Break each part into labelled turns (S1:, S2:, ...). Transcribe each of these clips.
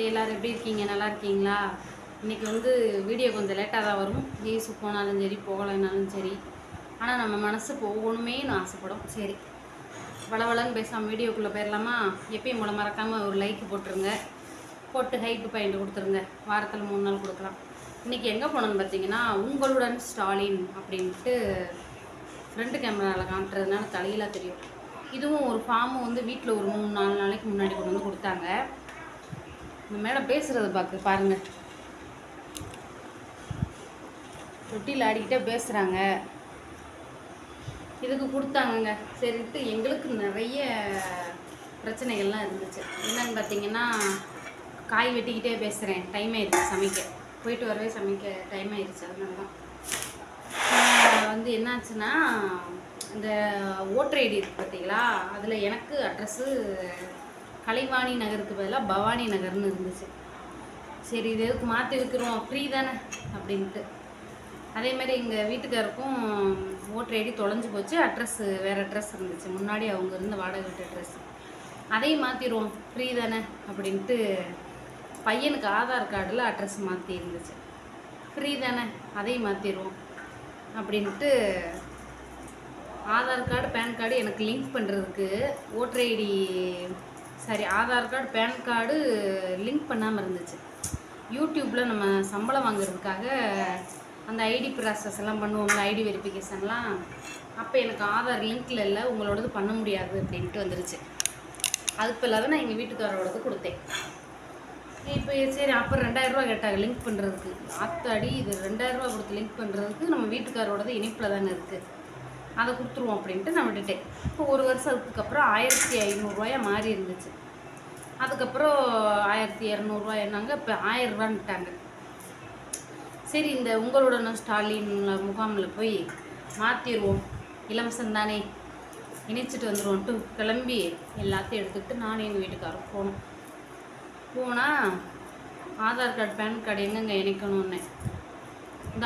S1: hi எல்லோரும் எப்படி இருக்கீங்க நல்லா இருக்கீங்களா இன்றைக்கி வந்து வீடியோ கொஞ்சம் லேட்டாக தான் வரும் ஜெயிஸு போனாலும் சரி போகலைனாலும் சரி ஆனால் நம்ம மனசு போகணுமே நான் ஆசைப்படும் சரி வளவளன்னு பேசாமல் வீடியோக்குள்ளே போயிடலாமா எப்பயும் மூலம் மறக்காமல் ஒரு லைக் போட்டுருங்க போட்டு ஹைட்டு பாயிண்ட் கொடுத்துருங்க வாரத்தில் மூணு நாள் கொடுக்கலாம் இன்றைக்கி எங்கே போனோன்னு பார்த்தீங்கன்னா உங்களுடன் ஸ்டாலின் அப்படின்ட்டு ஃப்ரண்ட் கேமராவில் காமிட்டுறதுனால தலையிலாக தெரியும் இதுவும் ஒரு ஃபார்மும் வந்து வீட்டில் ஒரு மூணு நாலு நாளைக்கு முன்னாடி கொண்டு வந்து கொடுத்தாங்க இந்த மேடம் பேசுகிறத பார்க்க பாருங்கள் தொட்டியில் ஆடிக்கிட்டே பேசுகிறாங்க இதுக்கு கொடுத்தாங்கங்க சரிட்டு எங்களுக்கு நிறைய பிரச்சனைகள்லாம் இருந்துச்சு என்னன்னு பார்த்தீங்கன்னா காய் வெட்டிக்கிட்டே பேசுகிறேன் டைம் ஆயிடுச்சு சமைக்க போயிட்டு வரவே சமைக்க டைம் ஆயிடுச்சு அதனால தான் வந்து என்னாச்சுன்னா இந்த ஓட்டர் ஐடி இருக்குது பார்த்தீங்களா அதில் எனக்கு அட்ரஸ்ஸு கலைவாணி நகருக்கு பதிலாக பவானி நகர்னு இருந்துச்சு சரி இது எதுக்கு மாற்றி விற்கிறோம் ஃப்ரீ தானே அப்படின்ட்டு அதே மாதிரி எங்கள் வீட்டுக்காருக்கும் ஓட்டர் ஐடி தொலைஞ்சு போச்சு அட்ரஸ்ஸு வேறு அட்ரஸ் இருந்துச்சு முன்னாடி அவங்க இருந்த வாடகை வீட்டு அட்ரஸ் அதையும் மாற்றிடுவோம் ஃப்ரீ தானே அப்படின்ட்டு பையனுக்கு ஆதார் கார்டில் அட்ரஸ் மாற்றி இருந்துச்சு ஃப்ரீ தானே அதையும் மாற்றிடுவோம் அப்படின்ட்டு ஆதார் கார்டு பேன் கார்டு எனக்கு லிங்க் பண்ணுறதுக்கு voter ID sorry Aadhaar card PAN card link பண்ணாமல் இருந்துச்சு யூடியூப்பில் நம்ம சம்பளம் வாங்குறதுக்காக அந்த ஐடி ப்ராசஸ் எல்லாம் பண்ணுவோம்ல ஐடி வெரிஃபிகேஷன்லாம் அப்போ எனக்கு ஆதார் லிங்க்கில் இல்லை உங்களோடது பண்ண முடியாது அப்படின்ட்டு வந்துருச்சு அதுக்கு இல்லாத நான் எங்கள் வீட்டுக்காரோடது கொடுத்தேன் இப்போ சரி அப்புறம் ரெண்டாயிரரூவா கேட்டாங்க லிங்க் பண்ணுறதுக்கு ஆத்தாடி இது ரெண்டாயிரரூவா கொடுத்து லிங்க் பண்ணுறதுக்கு நம்ம வீட்டுக்காரோடது இனிப்பில் தானே இருக்குது அதை கொடுத்துருவோம் அப்படின்ட்டு நான் விட்டுட்டேன் இப்போ ஒரு வருஷத்துக்கு அப்புறம் ஆயிரத்தி ஐநூறுரூவாயா மாறி இருந்துச்சு அதுக்கப்புறம் ஆயிரத்தி இரநூறுவா என்னாங்க இப்போ ஆயிரரூவான்ட்டாங்க சரி இந்த உங்களுடனும் ஸ்டாலின் முகாமில் போய் மாற்றிடுவோம் இலவசம் தானே இணைச்சிட்டு வந்துடுவோன்ட்டு கிளம்பி எல்லாத்தையும் எடுத்துக்கிட்டு நானும் எங்கள் வீட்டுக்காரர் போனோம் போனால் ஆதார் கார்டு பேன் கார்டு எங்கெங்கே இணைக்கணும்னு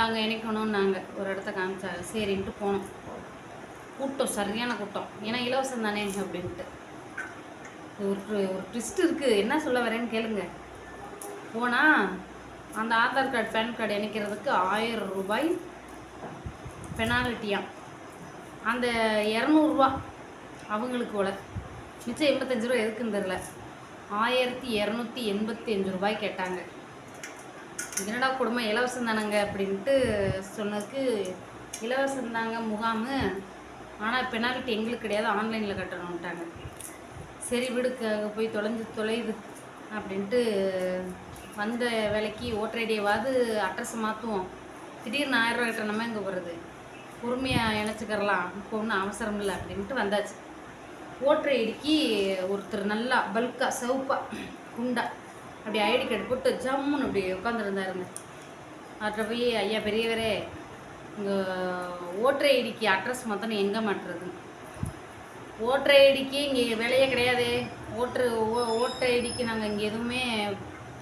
S1: அங்கே இணைக்கணும்னாங்க ஒரு இடத்த காமிச்சா சரின்ட்டு போனோம் கூட்டம் சரியான கூட்டம் ஏன்னா இலவசம் தானே அப்படின்ட்டு ஒரு ஒரு ட்விஸ்ட் இருக்குது என்ன சொல்ல வரேன்னு கேளுங்க போனால் அந்த ஆதார் கார்டு பேன் கார்டு இணைக்கிறதுக்கு ஆயிரம் ரூபாய் பெனால்ட்டியாம் அந்த இரநூறுவா அவங்களுக்கு கூட மிச்சம் எண்பத்தஞ்சு ரூபா எதுக்குன்னு தெரில ஆயிரத்தி இரநூத்தி எண்பத்தி அஞ்சு ரூபாய் கேட்டாங்க என்னடா குடும்பம் இலவசம் தானங்க அப்படின்ட்டு சொன்னதுக்கு இலவசம் தாங்க முகாமு ஆனால் பெனால்ட்டி எங்களுக்கு கிடையாது ஆன்லைனில் கட்டணும்ட்டாங்க சரி அங்கே போய் தொலைஞ்சு தொலையுது அப்படின்ட்டு வந்த வேலைக்கு ஓட்டர் ஐடியாவது அட்ரஸ் மாற்றுவோம் திடீர்னு ஆயிரரூவா கட்டணமே இங்கே வருது பொறுமையாக இணைச்சிக்கிறலாம் இப்போ ஒன்றும் அவசரம் இல்லை அப்படின்ட்டு வந்தாச்சு ஓட்டர் ஐடிக்கு ஒருத்தர் நல்லா பல்காக செவப்பாக குண்டா அப்படி ஐடி கார்டு போட்டு ஜம்முன்னு அப்படி உட்காந்துருந்தாருங்க அவர்கிட்ட போய் ஐயா பெரியவரே இங்கே ஓட்டர் ஐடிக்கு அட்ரஸ் மொத்தம் எங்கே மாட்டுறது ஓட்டர் ஐடிக்கு இங்கே வேலையே கிடையாது ஓட்டர் ஓ ஓட்டர் ஐடிக்கு நாங்கள் இங்கே எதுவுமே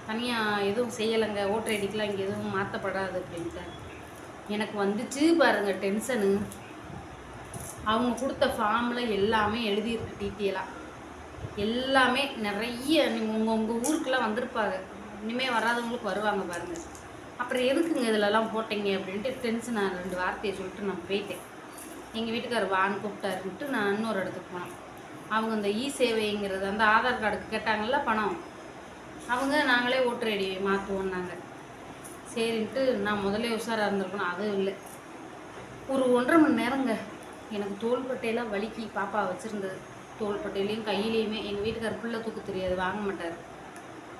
S1: தனியாக எதுவும் செய்யலைங்க ஓட்டர் ஐடிக்கெலாம் இங்கே எதுவும் மாற்றப்படாது அப்படின்ட்டு எனக்கு வந்துச்சு பாருங்கள் டென்ஷனு அவங்க கொடுத்த ஃபார்மில் எல்லாமே எழுதியிருக்கு டீட்டெயிலாக எல்லாமே நிறைய உங்கள் உங்கள் ஊருக்கெல்லாம் வந்திருப்பாங்க இனிமேல் வராதவங்களுக்கு வருவாங்க பாருங்கள் அப்புறம் எதுக்குங்க இதிலலாம் போட்டீங்க அப்படின்ட்டு ஃப்ரெண்ட்ஸ் நான் ரெண்டு வார்த்தையை சொல்லிட்டு நான் போயிட்டேன் எங்கள் வீட்டுக்காரர் வான்னு கூப்பிட்டாருன்ட்டு நான் இன்னொரு இடத்துக்கு போனேன் அவங்க இந்த இ சேவைங்கிறது அந்த ஆதார் கார்டுக்கு கேட்டாங்கள்ல பணம் அவங்க நாங்களே ஓட்டர் ஐடி மாற்றுவோம்னாங்க சரின்ட்டு நான் முதல்ல உஷாராக இருந்திருக்கணும் அதுவும் இல்லை ஒரு ஒன்றரை மணி நேரங்க எனக்கு தோள்பட்டையெல்லாம் வலிக்கி பாப்பா வச்சுருந்தது தோள்பட்டையிலையும் கையிலையுமே எங்கள் வீட்டுக்கார் பிள்ளை தூக்க தெரியாது வாங்க மாட்டார்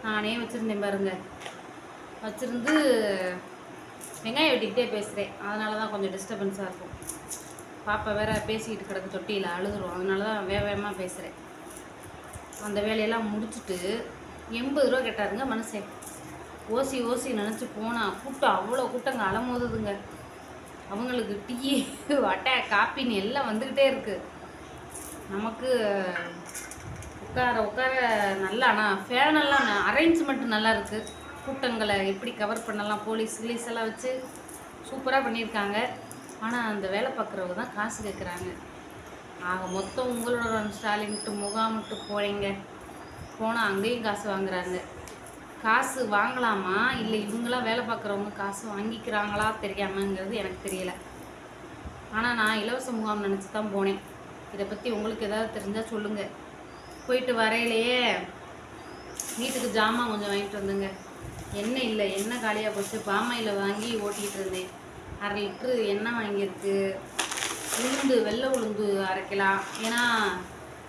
S1: நானே வச்சுருந்தேன் பாருங்கள் வச்சுருந்து வெங்காயம் வெட்டிக்கிட்டே பேசுகிறேன் அதனால தான் கொஞ்சம் டிஸ்டர்பன்ஸாக இருக்கும் பாப்பா வேறு பேசிக்கிட்டு கிடக்கு தொட்டியில் அழுதுரும் அதனால தான் வேக வேகமாக பேசுகிறேன் அந்த வேலையெல்லாம் முடிச்சுட்டு எண்பது ரூபா கேட்டாருங்க மனசே ஓசி ஓசி நினச்சி போனால் கூட்டம் அவ்வளோ கூட்டங்க அலமோதுதுங்க அவங்களுக்கு டீ வட்டை காப்பின்னு எல்லாம் வந்துக்கிட்டே இருக்குது நமக்கு உட்கார உட்கார நல்லா ஆனால் ஃபேனெல்லாம் அரேஞ்ச்மெண்ட் நல்லா இருக்குது கூட்டங்களை எப்படி கவர் பண்ணலாம் போலீஸ் கிலீஸ் எல்லாம் வச்சு சூப்பராக பண்ணியிருக்காங்க ஆனால் அந்த வேலை பார்க்குறவங்க தான் காசு கேட்குறாங்க ஆக மொத்தம் உங்களோட ஸ்டாலின்ட்டு முகாமிட்டு போகிறீங்க போனால் அங்கேயும் காசு வாங்குறாங்க காசு வாங்கலாமா இல்லை இவங்களாம் வேலை பார்க்குறவங்க காசு வாங்கிக்கிறாங்களா தெரியாமங்கிறது எனக்கு தெரியல ஆனால் நான் இலவச முகாம் நினச்சி தான் போனேன் இதை பற்றி உங்களுக்கு எதாவது தெரிஞ்சால் சொல்லுங்கள் போயிட்டு வரையிலையே வீட்டுக்கு ஜாமான் கொஞ்சம் வாங்கிட்டு வந்துங்க எண்ணெய் இல்லை எண்ணெய் காலியாக போச்சு பாமாயில் வாங்கி ஓட்டிகிட்டு இருந்தேன் அரை லிட்ரு எண்ணெய் வாங்கியிருக்கு உளுந்து வெள்ளை உளுந்து அரைக்கலாம் ஏன்னா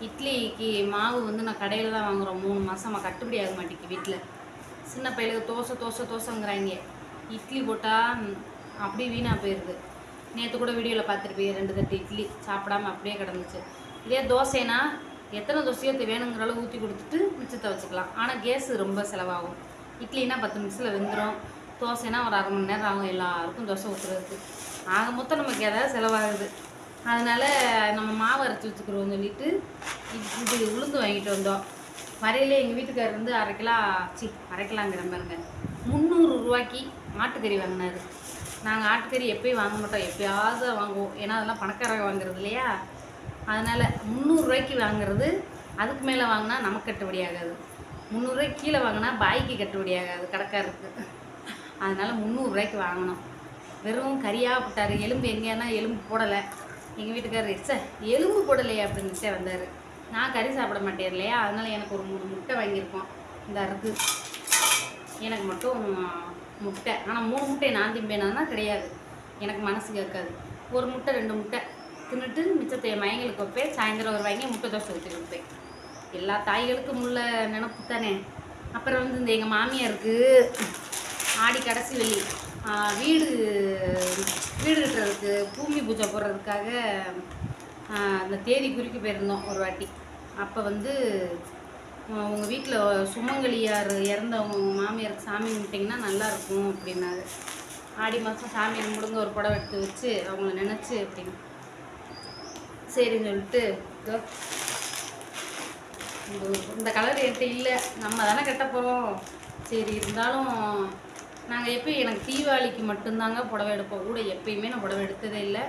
S1: இட்லிக்கு மாவு வந்து நான் கடையில் தான் வாங்குகிறோம் மூணு மாதமாக கட்டுப்படி ஆக மாட்டேங்குது வீட்டில் சின்ன பையலுக்கு தோசை தோசை தோசைங்கிறாங்க இட்லி போட்டால் அப்படி வீணாக போயிடுது நேற்று கூட வீடியோவில் பார்த்துருப்பேன் ரெண்டு தட்டு இட்லி சாப்பிடாமல் அப்படியே கிடந்துச்சு இதே தோசைனா எத்தனை தோசையோ வேணுங்கிற அளவு ஊற்றி கொடுத்துட்டு மிச்சத்தை வச்சுக்கலாம் ஆனால் கேஸு ரொம்ப செலவாகும் இட்லினா பத்து நிமிஷத்தில் வெந்துடும் தோசைனா ஒரு அரை மணி நேரம் ஆகும் எல்லாருக்கும் தோசை ஊற்றுறதுக்கு ஆக மொத்தம் நமக்கு எதாவது செலவாகுது அதனால் நம்ம மாவு அரைச்சி வச்சுக்கிறோன்னு சொல்லிட்டு இது உளுந்து வாங்கிட்டு வந்தோம் வரையில எங்கள் வீட்டுக்காரர் வந்து அரை கிலோ சி அரைக்கலாங்கிற பாருங்க மாதிரிங்க முந்நூறு ரூபாய்க்கு ஆட்டுக்கறி வாங்கினார் நாங்கள் ஆட்டுக்கறி எப்போயும் வாங்க மாட்டோம் எப்போயாவது வாங்குவோம் ஏன்னா அதெல்லாம் பணக்காரங்க வாங்குறது இல்லையா அதனால் முந்நூறுரூவாய்க்கு வாங்குறது அதுக்கு மேலே வாங்கினா நமக்கு கட்டுப்படி ஆகாது முந்நூறுரூவாய்க்கு கீழே வாங்கினா பாய்க்கு கட்டுப்படி ஆகாது கடைக்காருக்கு அதனால் முந்நூறுரூவாய்க்கு வாங்கினோம் வெறும் கறியாக போட்டார் எலும்பு எங்கேனா எலும்பு போடலை எங்கள் வீட்டுக்காரர் சே எலும்பு போடலையே அப்படின்னுச்சே வந்தார் நான் கறி சாப்பிட மாட்டேன் இல்லையா அதனால் எனக்கு ஒரு மூணு முட்டை வாங்கியிருக்கோம் இந்த அறுக்கு எனக்கு மட்டும் முட்டை ஆனால் மூணு முட்டை நான் திம்பேனா கிடையாது எனக்கு மனசு கேட்காது ஒரு முட்டை ரெண்டு முட்டை தின்னுட்டு மிச்சத்தை மயங்களுக்கு வைப்பேன் சாயந்தரம் வாங்கி முட்டை தோசை ஊற்றி கொடுப்பேன் எல்லா தாய்களுக்கும் உள்ள நினப்பு தானே அப்புறம் வந்து இந்த எங்கள் மாமியாருக்கு ஆடி கடைசி வெள்ளி வீடு வீடு கட்டுறதுக்கு பூமி பூஜை போடுறதுக்காக அந்த தேதி குறிக்க போயிருந்தோம் ஒரு வாட்டி அப்போ வந்து உங்கள் வீட்டில் சுமங்கலியார் இறந்தவங்க மாமியாருக்கு சாமி கும்பிட்டிங்கன்னா நல்லாயிருக்கும் அப்படின்னாரு ஆடி மாதம் சாமி கும்பிடுங்க ஒரு புடவை எடுத்து வச்சு அவங்கள நினச்சி அப்படின்னு சரின்னு சொல்லிட்டு இந்த கலர் என்கிட்ட இல்லை நம்ம தானே கட்ட போகிறோம் சரி இருந்தாலும் நாங்கள் எப்பயும் எனக்கு தீபாவளிக்கு மட்டும்தாங்க புடவை எடுப்போம் கூட எப்பயுமே நான் புடவை எடுத்ததே இல்லை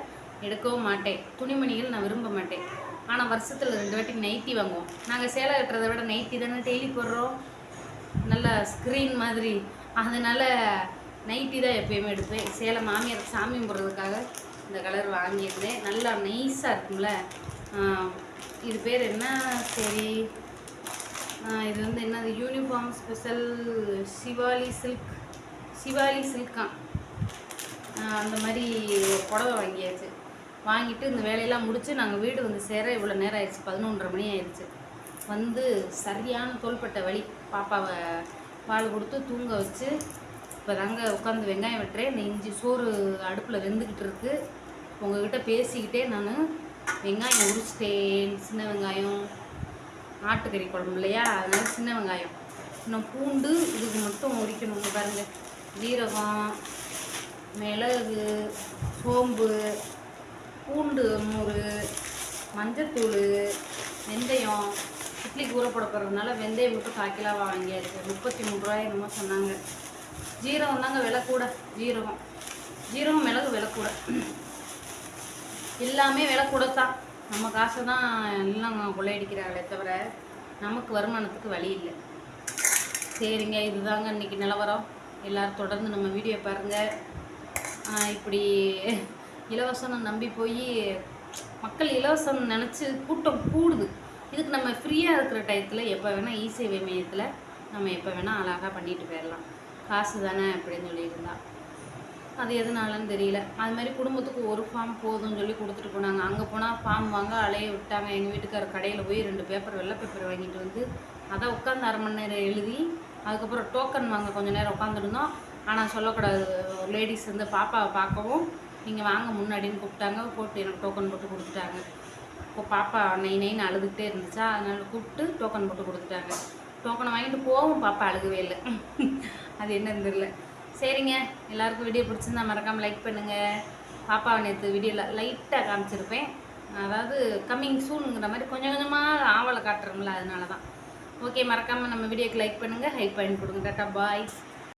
S1: எடுக்கவும் மாட்டேன் துணிமணிகள் நான் விரும்ப மாட்டேன் ஆனால் வருஷத்தில் ரெண்டு வாட்டி நைட்டி வாங்குவோம் நாங்கள் சேலை கட்டுறதை விட நைட்டி தானே டெய்லி போடுறோம் நல்ல ஸ்க்ரீன் மாதிரி அதனால் நைட்டி தான் எப்பயுமே எடுப்பேன் சேலை மாமியார் சாமி போடுறதுக்காக இந்த கலர் வாங்கியிருந்தேன் நல்லா நைஸாக இருக்கும்ல இது பேர் என்ன சரி இது வந்து என்னது uniform special Shivali silk Shivali சில்கான் அந்த மாதிரி புடவை வாங்கியாச்சு வாங்கிட்டு இந்த வேலையெல்லாம் முடித்து நாங்கள் வீடு வந்து சேர இவ்வளோ நேரம் ஆயிடுச்சு பதினொன்றரை மணி ஆயிடுச்சு வந்து சரியான தோள்பட்ட வழி பாப்பாவை பால் கொடுத்து தூங்க வச்சு இப்போ தாங்க உட்காந்து வெங்காயம் வெட்டுறேன் இந்த இஞ்சி சோறு அடுப்பில் வெந்துக்கிட்டு இருக்குது உங்கள்கிட்ட பேசிக்கிட்டே நான் வெங்காயம் உரிச்சிட்டேன் சின்ன வெங்காயம் ஆட்டுக்கறி குழம்பு இல்லையா அதனால சின்ன வெங்காயம் இன்னும் பூண்டு இதுக்கு மட்டும் உரிக்கணும் பாருங்க ஜீரகம் மிளகு சோம்பு பூண்டு நூறு மஞ்சத்தூள் வெந்தயம் இட்லி ஊற போட போகிறதுனால வெந்தயம் மட்டும் காய்க்கிலாக வாங்கியாச்சு முப்பத்தி மூணு ரூபாய் என்னமோ சொன்னாங்க ஜீரகம் தாங்க விலை கூட ஜீரகம் ஜீரகம் மிளகு விலை கூட எல்லாமே விலை கூட தான் நம்ம காசை தான் எல்லாம் கொள்ளையடிக்கிறாங்களே தவிர நமக்கு வருமானத்துக்கு வழி இல்லை சரிங்க இதுதாங்க இன்றைக்கி நிலவரம் எல்லோரும் தொடர்ந்து நம்ம வீடியோ பாருங்கள் இப்படி இலவசம் நம்பி போய் மக்கள் இலவசம் நினச்சி கூட்டம் கூடுது இதுக்கு நம்ம ஃப்ரீயாக இருக்கிற டயத்தில் எப்போ வேணால் ஈசேவை மையத்தில் நம்ம எப்போ வேணால் அழகாக பண்ணிட்டு போயிடலாம் காசு தானே அப்படின்னு சொல்லியிருந்தா அது எதுனாலும் தெரியல அது மாதிரி குடும்பத்துக்கு ஒரு ஃபார்ம் போதும்னு சொல்லி கொடுத்துட்டு போனாங்க அங்கே போனால் ஃபார்ம் வாங்க அலைய விட்டாங்க எங்கள் வீட்டுக்கார கடையில் போய் ரெண்டு பேப்பர் வெள்ளை பேப்பர் வாங்கிட்டு வந்து அதை உட்காந்து அரை மணி நேரம் எழுதி அதுக்கப்புறம் டோக்கன் வாங்க கொஞ்சம் நேரம் உட்காந்துருந்தோம் ஆனால் சொல்லக்கூடாது லேடிஸ் வந்து பாப்பாவை பார்க்கவும் நீங்கள் வாங்க முன்னாடின்னு கூப்பிட்டாங்க போட்டு எனக்கு டோக்கன் போட்டு கொடுத்துட்டாங்க இப்போ பாப்பா நை நைன்னு அழுதுகிட்டே இருந்துச்சா அதனால் கூப்பிட்டு டோக்கன் போட்டு கொடுத்துட்டாங்க டோக்கனை வாங்கிட்டு போவோம் பாப்பா அழுகவே இல்லை அது என்னன்னு தெரியல சரிங்க எல்லாருக்கும் வீடியோ பிடிச்சிருந்தா மறக்காமல் லைக் பண்ணுங்கள் பாப்பாவை நேற்று வீடியோவில் லைட்டாக காமிச்சிருப்பேன் அதாவது கம்மிங் சூனுங்கிற மாதிரி கொஞ்சம் கொஞ்சமாக ஆவலை காட்டுறோம்ல அதனால தான் ஓகே மறக்காமல் நம்ம வீடியோக்கு லைக் பண்ணுங்கள் ஹைப் பண்ணி கொடுங்க டாட்டா பாய்ஸ்